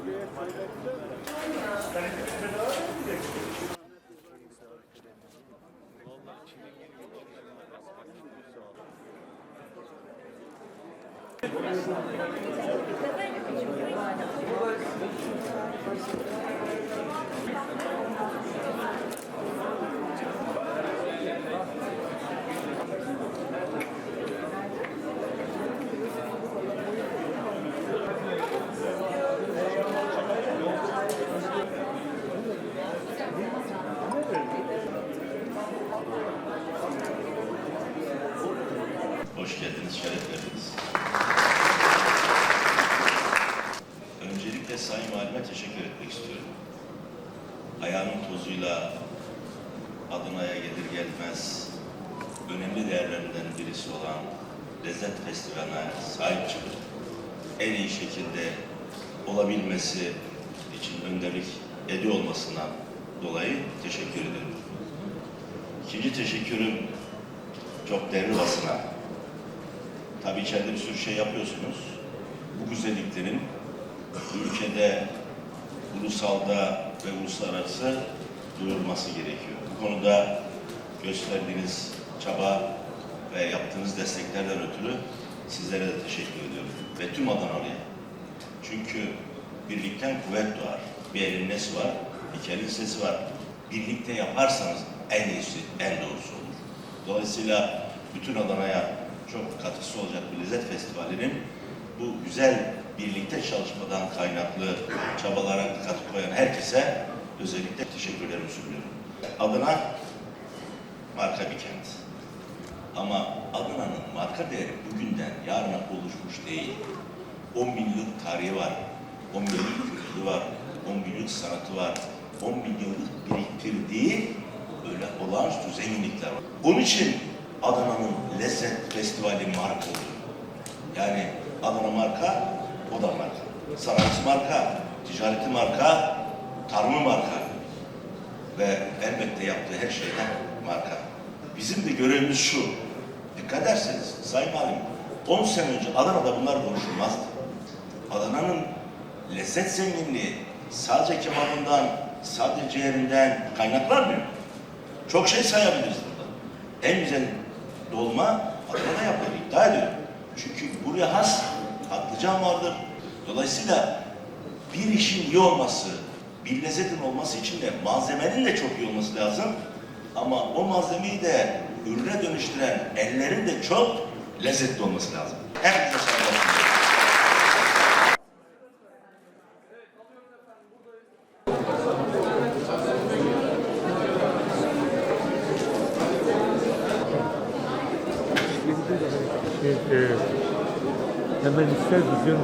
Hoş geldiniz, şeref verdiniz. Öncelikle Sayın Valime teşekkür etmek istiyorum. Ayağının tozuyla Adana'ya gelir gelmez önemli değerlerinden birisi olan Lezzet Festivali'ne sahip çıkıp en iyi şekilde olabilmesi için önderlik ediyor olmasından dolayı teşekkür ederim. İkinci teşekkürüm çok değerli basına. Tabii içeride bir sürü şey yapıyorsunuz. Bu güzelliklerin ülkede, ulusalda ve uluslararası duyurulması gerekiyor. Bu konuda gösterdiğiniz çaba ve yaptığınız desteklerden ötürü sizlere de teşekkür ediyorum. Ve tüm Adanalı'ya. Çünkü birlikten kuvvet doğar. Bir elin nesi var, iki elin sesi var. Birlikte yaparsanız en iyisi, en doğrusu olur. Dolayısıyla bütün Adana'ya çok katkısı olacak bir lezzet festivalinin bu güzel birlikte çalışmadan kaynaklı çabalara katkı koyan herkese özellikle teşekkürlerimi sunuyorum. Adana marka bir kent. Ama Adana'nın marka değeri bugünden yarına oluşmuş değil. 10 bin yıllık tarihi var, 10 bin yıllık kültürü var, 10 bin yıllık sanatı var, 10 bin biriktirdiği böyle olağanüstü zenginlikler var. Onun için Adana'nın lezzet festivali marka oldu. Yani Adana marka, o da marka. Sanatçı marka, ticareti marka, tarımı marka ve elbette yaptığı her şeyden marka. Bizim de görevimiz şu, dikkat ederseniz Sayın Valim, 10 sene önce Adana'da bunlar konuşulmazdı. Adana'nın lezzet zenginliği sadece kebabından, sadece ciğerinden kaynaklanmıyor. Çok şey sayabiliriz burada. En güzel dolma Adana'da yapılır, iddia ediyorum. Çünkü buraya has patlıcan vardır. Dolayısıyla bir işin iyi olması, bir lezzetin olması için de malzemenin de çok iyi olması lazım. Ama o malzemeyi de ürüne dönüştüren ellerin de çok lezzetli olması lazım. Hepinize saygılar Şey, e, hemen ister için